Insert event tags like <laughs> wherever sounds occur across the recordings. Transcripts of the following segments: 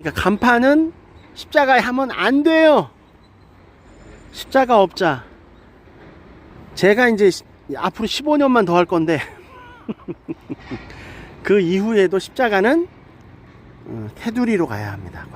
그러니까 간판은 십자가에 하면 안 돼요. 십자가 없자. 제가 이제 시- 앞으로 15년만 더 할 건데 <laughs> 그 이후에도 십자가는 어, 테두리로 가야 합니다.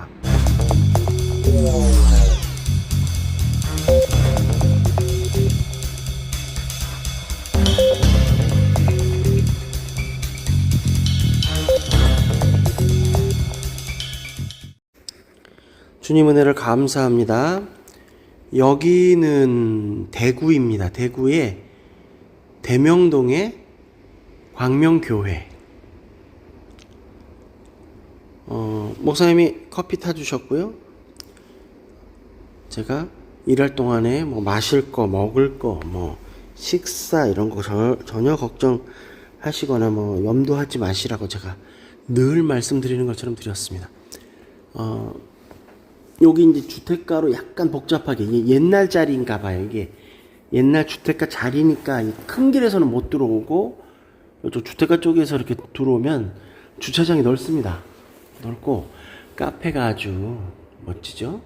주님 은혜를 감사합니다. 여기는 대구입니다. 대구의 대명동의 광명교회. 어, 목사님이 커피 타주셨고요. 제가 일할 동안에 뭐 마실 거, 먹을 거, 뭐 식사 이런 거 저- 전혀 걱정하시거나 뭐 염두하지 마시라고 제가 늘 말씀드리는 것처럼 드렸습니다. 어, 여기 이제 주택가로 약간 복잡하게 옛날 자리인가 봐요. 이게 옛날 주택가 자리니까 이큰 길에서는 못 들어오고 이쪽 주택가 쪽에서 이렇게 들어오면 주차장이 넓습니다. 넓고 카페가 아주 멋지죠.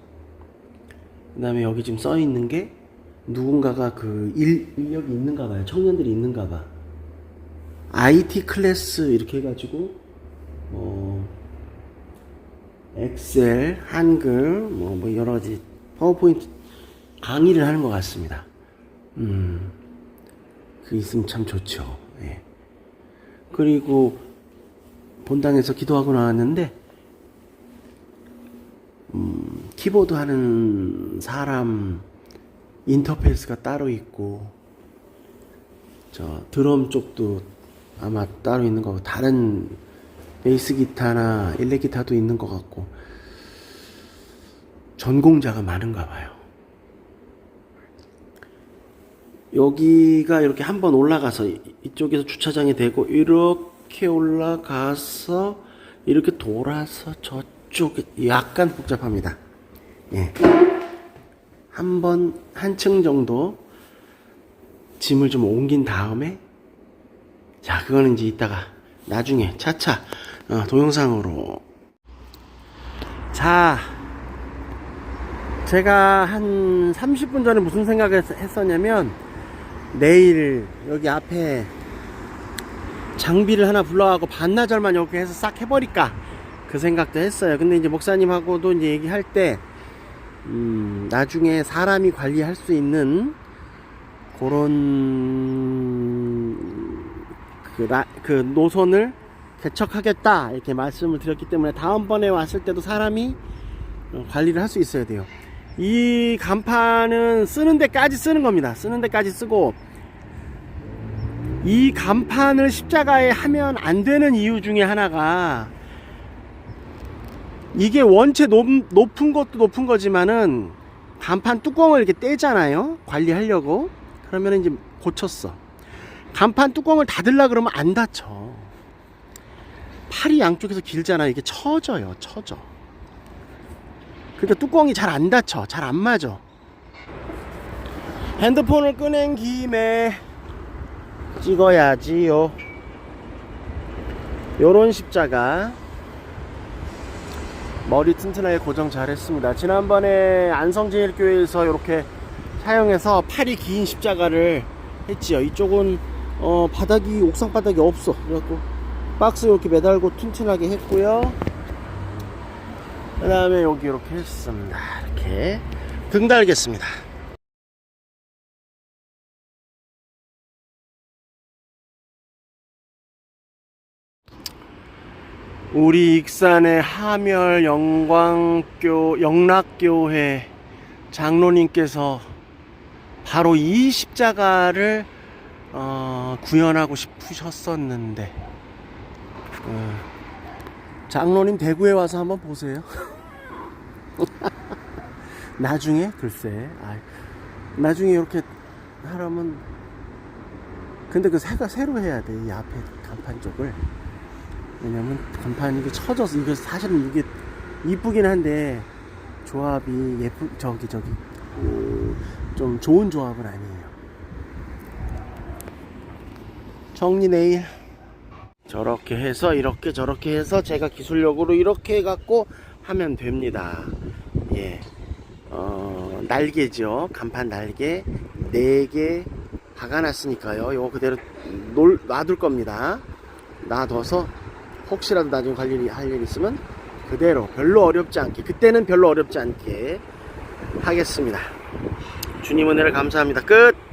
그 다음에 여기 지금 써 있는 게 누군가가 그 일, 인력이 있는가 봐요. 청년들이 있는가 봐. IT 클래스 이렇게 해가지고 뭐 엑셀, 한글, 뭐, 뭐 여러 가지 파워포인트 강의를 하는 것 같습니다. 음, 그 있으면 참 좋죠. 예. 그리고 본당에서 기도하고 나왔는데, 음, 키보드 하는 사람 인터페이스가 따로 있고, 저 드럼 쪽도 아마 따로 있는 거고, 다른 베이스 기타나 일렉 기타도 있는 것 같고 전공자가 많은가 봐요. 여기가 이렇게 한번 올라가서 이- 이쪽에서 주차장이 되고 이렇게 올라가서 이렇게 돌아서 저쪽에 약간 복잡합니다. 예. 한 번 한 층 정도 짐을 좀 옮긴 다음에 자 그거는 이제 이따가 나중에 차차 어, 동영상으로. 자 제가 한 30분 전에 무슨 생각을 했- 했었냐면 내일 여기 앞에 장비를 하나 불러가고 반나절만 이렇게 해서 싹 해버릴까? 그 생각도 했어요. 근데 이제 목사님하고도 이제 얘기할 때 음, 나중에 사람이 관리할 수 있는 그런 그, 라, 그 노선을 개척하겠다 이렇게 말씀을 드렸기 때문에 다음번에 왔을 때도 사람이 어, 관리를 할 수 있어야 돼요. 이 간판은 쓰는 데까지 쓰는 겁니다. 쓰는 데까지 쓰고 이 간판을 십자가에 하면 안 되는 이유 중에 하나가 이게 원체 높, 높은 것도 높은 거지만은 간판 뚜껑을 이렇게 떼잖아요. 관리하려고. 그러면 이제 고쳤어. 간판 뚜껑을 닫으려 그러면 안 닫혀. 팔이 양쪽에서 길잖아. 이게 처져요. 처져. 그러니까 뚜껑이 잘 안 닫혀. 잘 안 맞아. 핸드폰을 꺼낸 김에 찍어야지요. 요런 십자가. 머리 튼튼하게 고정 잘 했습니다. 지난번에 안성제일교회에서 이렇게 사용해서 팔이 긴 십자가를 했지요. 이쪽은 어, 바닥이 옥상 바닥이 없어. 그래갖고 박스 이렇게 매달고 튼튼하게 했고요. 그 다음에 여기 이렇게 했습니다. 이렇게 등 달겠습니다. 우리 익산의 하멸 영광교 영락교회 장로님께서 바로 이 십자가를 어, 구현하고 싶으셨었는데 어, 장로님 대구에 와서 한번 보세요. <laughs> 나중에 글쎄, 아, 나중에 이렇게 하려면 근데 그 새가 새로 해야 돼 이 앞에 간판 쪽을 왜냐면 간판이 이게 쳐져서 이게 사실은 이게 이쁘긴 한데 조합이 예쁘 저기 저기 그, 좀 좋은 조합은 아니에요. 정리 내일 저렇게 해서 이렇게 저렇게 해서 제가 기술력으로 이렇게 해갖고 하면 됩니다. 예. 어, 날개죠. 간판 날개 4개 박아 놨으니까요. 요거 그대로 놀, 놔둘 겁니다. 놔둬서 혹시라도 나중에 할 일이, 할일 있으면 그대로 별로 어렵지 않게, 그때는 별로 어렵지 않게 하겠습니다. 주님 은혜를 감사합니다. 끝!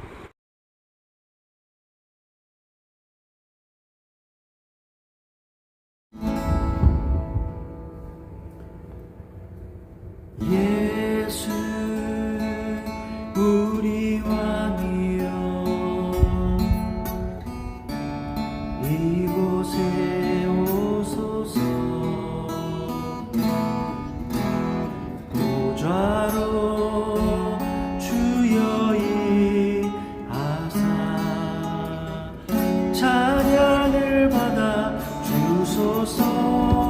받아 주소서